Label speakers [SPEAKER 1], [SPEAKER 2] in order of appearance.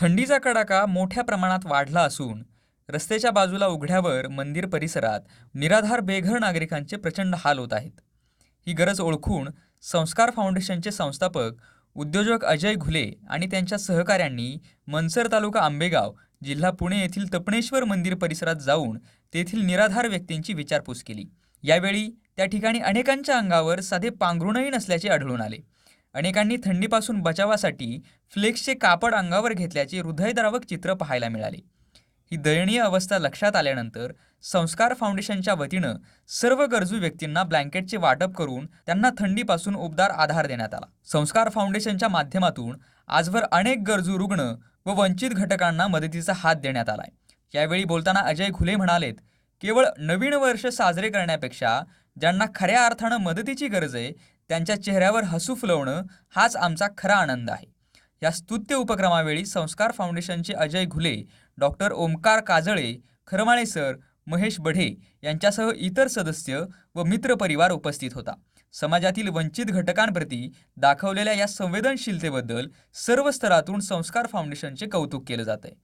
[SPEAKER 1] थंडीचा कडाका मोठ्या प्रमाणात वाढला असून रस्त्याच्या बाजूला उघड्यावर मंदिर परिसरात निराधार बेघर नागरिकांचे प्रचंड हाल होत आहेत. ही गरज ओळखून संस्कार फाउंडेशनचे संस्थापक उद्योजक अजय घुले आणि त्यांच्या सहकाऱ्यांनी मनसर तालुका आंबेगाव जिल्हा पुणे येथील तपणेश्वर मंदिर परिसरात जाऊन तेथील निराधार व्यक्तींची विचारपूस केली. यावेळी त्या ठिकाणी अनेकांच्या अंगावर साधे पांघरुणही नसल्याचे आढळून आले. अनेकांनी थंडीपासून बचावासाठी फ्लेक्सचे कापड अंगावर घेतल्याचे हृदयद्रावक चित्र पाहायला मिळाले. ही दयनीय अवस्था लक्षात आल्यानंतर संस्कार फाउंडेशनच्या वतीनं सर्व गरजू व्यक्तींना ब्लँकेटचे वाटप करून त्यांना थंडीपासून उबदार आधार देण्यात आला. संस्कार फाउंडेशनच्या माध्यमातून आजवर अनेक गरजू रुग्ण व वंचित घटकांना मदतीचा हात देण्यात आलाय. यावेळी बोलताना अजय घुले म्हणालेत केवळ नवीन वर्ष साजरे करण्यापेक्षा ज्यांना खऱ्या अर्थानं मदतीची गरज आहे त्यांच्या चेहऱ्यावर हसू फुलवणं हाच आमचा खरा आनंद आहे. या स्तुत्य उपक्रमावेळी संस्कार फाउंडेशनचे अजय घुले डॉक्टर ओमकार काजळे खरमाळे सर महेश बढे यांच्यासह इतर सदस्य व मित्रपरिवार उपस्थित होता. समाजातील वंचित घटकांप्रती दाखवलेल्या या संवेदनशीलतेबद्दल सर्व स्तरातून संस्कार फाउंडेशनचे कौतुक केलं जात आहे